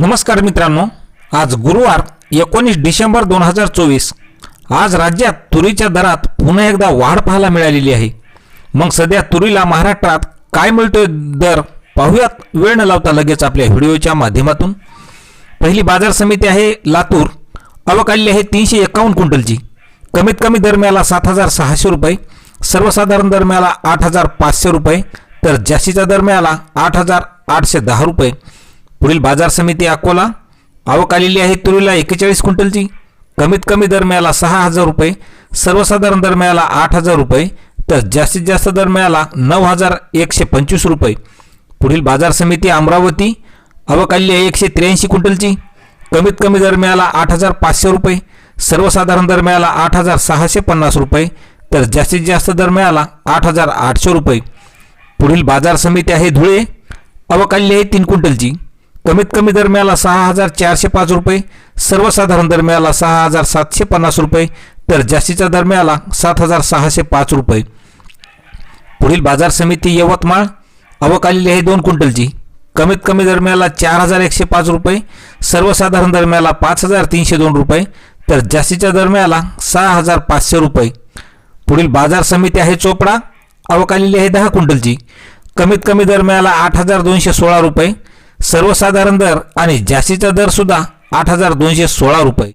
नमस्कार मित्रांनो आज गुरुवार एकोणीस डिसेंबर दोन हजार चोवीस. आज राज्यात तुरीच्या दरात पुन्हा एकदा वाढ पाहायला मिळालेली आहे. मग सध्या तुरीला महाराष्ट्रात काय मिळतोय दर पाहूयात. वेळ न लावता लगेच आपल्या व्हिडिओच्या माध्यमातून. पहिली बाजार समिती आहे लातूर. अवकाली आहे तीनशे एकावन्न क्विंटलची. कमीत कमी दरम्याला सात हजार सहाशे रुपये. सर्वसाधारण दरम्याला आठ हजार पाचशे रुपये. तर जास्तीच्या दरम्याला आठ हजार आठशे दहा रुपये. पुढील बाजार समिती अकोला. आवक आलेली आहे तुरीला एक्केचाळीस क्विंटलची. कमीत कमी दरम्याला सहा हजार रुपये सर्वसाधारण दरम्याला आठ हजार रुपये तर जास्तीत जास्त दर मिळाला नऊ हजार एकशे पंचवीस रुपये. पुढील बाजार समिती अमरावती आवक आलेली आहे एकशे त्र्याऐंशी क्विंटलची. कमीत कमी दरम्याला आठ हजार पाचशे रुपये सर्वसाधारण दरम्याला आठ हजार सहाशे पन्नास रुपये तर जास्तीत जास्त दर मिळाला आठ हजार आठशे रुपये. पुढील बाजार समिती आहे धुळे अवकाल्य आहे तीन क्विंटलची. कमीत कमी दरम्याला सहा हजार चारशे पाच रुपये सर्वसाधारण दरम्याला सहा हजार सातशे पन्नास रुपये तर जास्तीच्या दरम्याला सात हजार सहाशे पाच रुपये. पुढील बाजार समिती यवतमाळ आवक आलेली आहे दोन क्विंटलची. कमीत कमी दरम्याला चार हजार एकशे पाच रुपये सर्वसाधारण दरम्याला पाच हजार तीनशे दोन रुपये तर जास्तीच्या दरम्याला सहा हजार पाचशे रुपये. पुढील बाजार समिती आहे चोपडा आवक आलेली आहे दहा क्विंटलची. कमीत कमी दरम्याला आठ हजार दोनशे सोळा रुपये सर्वसाधारण दर आणि जास्तीचा दर सुद्धा आठ हजार दोनशे सोळा रुपये.